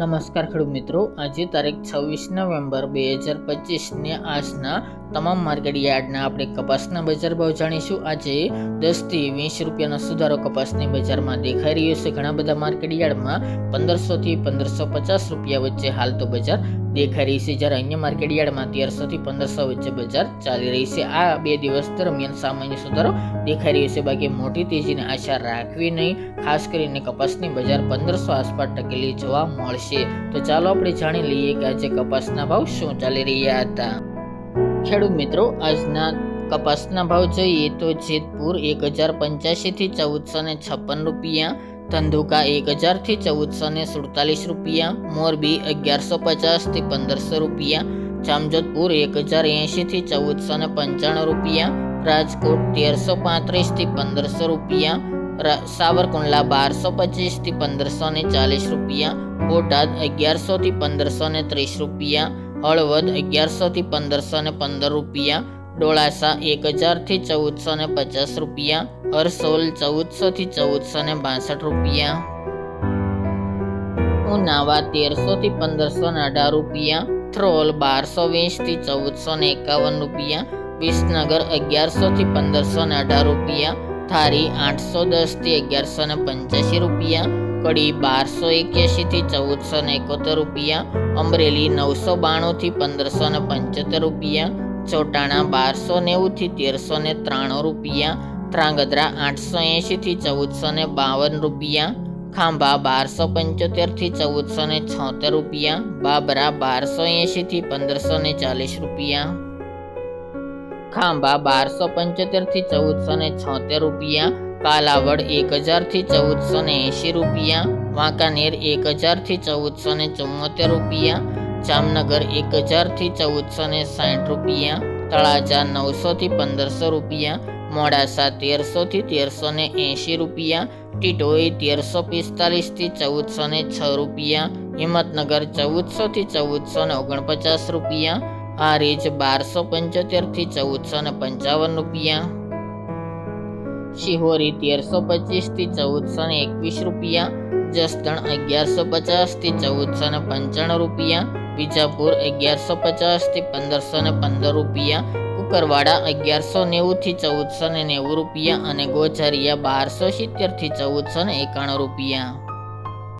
નમસ્કાર ખેડૂત મિત્રો. આજે તારીખ છવ્વીસ નવેમ્બર બે હજાર પચીસને આજના તમામ માર્કેટ યાર્ડના આપણે કપાસના બજાર ભાવ જાણીશું. આજે દસથી વીસ રૂપિયાનો સુધારો કપાસની બજારમાં દેખાઈ રહ્યો છે. ઘણા બધા માર્કેટ યાર્ડમાં પંદરસોથી પંદરસો પચાસ રૂપિયા વચ્ચે હાલ તો બજાર દેખાઈ રહી છે. જ્યારે અન્ય માર્કેટ યાર્ડમાં તેરસોથી પંદરસો વચ્ચે બજાર ચાલી રહી છે. આ બે દિવસ દરમિયાન સામાન્ય સુધારો દેખાઈ રહ્યો છે. બાકી મોટી તેજીની આશા રાખવી નહીં. ખાસ કરીને કપાસની બજાર પંદરસો આસપાસ ટકેલી જોવા મળશે. તો ચાલો આપણે જાણી લઈએ કે આજે કપાસના ભાવ શું ચાલી રહ્યા હતા. ખેડૂત મિત્રો, આજના કપાસના ભાવ જોઈએ તો જેતપુર એક હજાર પંચ્યાસીથી ચૌદસો ને છપ્પન રૂપિયા, ધંધુકા એક હજારથી ચૌદસો ને સુડતાલીસ રૂપિયા, મોરબી અગિયારસો પચાસથી પંદરસો રૂપિયા, જામજોધપુર એક હજાર એંશીથી ચૌદસો ને પંચાણું રૂપિયા, રાજકોટ તેરસો પાંત્રીસથી પંદરસો રૂપિયા સાવરકુંડલા બારસો પચીસથી પંદરસો ને ચાલીસ રૂપિયા, બોટાદ અગિયારસોથી પંદરસો ને ત્રીસ રૂપિયા હળવદ અગિયારસોથી પંદરસો ને પંદર રૂપિયા, ડોળાસા એક હજારથી ચૌદસો ને પચાસ રૂપિયા, હરસોલ ચૌદસોથી ચૌદસો ને બાસઠ રૂપિયા. ઉનાવા તેરસોથી પંદરસો ને અઢાર રૂપિયા, થ્રોલ બારસો વીસથી ચૌદસો ને એકાવન રૂપિયા, વિસનગર અગિયારસોથી પંદરસો ને અઢાર રૂપિયા, થારી આઠસો દસથી અગિયારસો ને પંચ્યાસી રૂપિયા કડી બારસો એક્યાસીથી ચૌદસો ને એકોતેર રૂપિયા, અમરેલી નવસો બાણુંથી પંદરસો ને પંચોતેર રૂપિયા, ચોટાણા બારસો નેવુંથી તેરસો ને ત્રાણું રૂપિયા ત્રાંગધ્રા આઠસો એંશીથી ચૌદસો ને બાવન રૂપિયા, ખાંભા બારસો પંચોતેરથી ચૌદસો ને છોતેર રૂપિયા, બાબરા બારસો એંશીથી પંદરસો ને ચાલીસ રૂપિયા. ખાંભા બારસો પંચોતેરથી ચૌદસો ને છોતેર રૂપિયા કાલાવડ એક હજારથી ચૌદસો ને એંશી રૂપિયા, વાંકાનેર એક હજારથી ચૌદસો ને ચુમ્મોતેર રૂપિયા, જામનગર એક હજારથી ચૌદસો ને સાઠ રૂપિયા, તળાજા નવસોથી પંદરસો રૂપિયા, મોડાસા તેરસોથી તેરસો ને એંશી રૂપિયા ટીટોઈ તેરસો પિસ્તાલીસથી ચૌદસો ને છ રૂપિયા, હિંમતનગર ચૌદસોથી ચૌદસો ને ઓગણપચાસ રૂપિયા, હારીજ બારસો પંચોતેરથી ચૌદસો ને પંચાવન રૂપિયા. શિહોરી તેરસો પચીસથી ચૌદસો ને એકવીસ રૂપિયા, જસદણ અગિયારસો પચાસથી ચૌદસો ને પંચાણું રૂપિયા, વિજાપુર અગિયારસો પચાસથી પંદરસો ને પંદર રૂપિયા કુકરવાડા અગિયારસો નેવુંથી ચૌદસો ને નેવું રૂપિયા અને ગોચરિયા બારસો સિત્તેરથી ચૌદસો ને એકાણું રૂપિયા.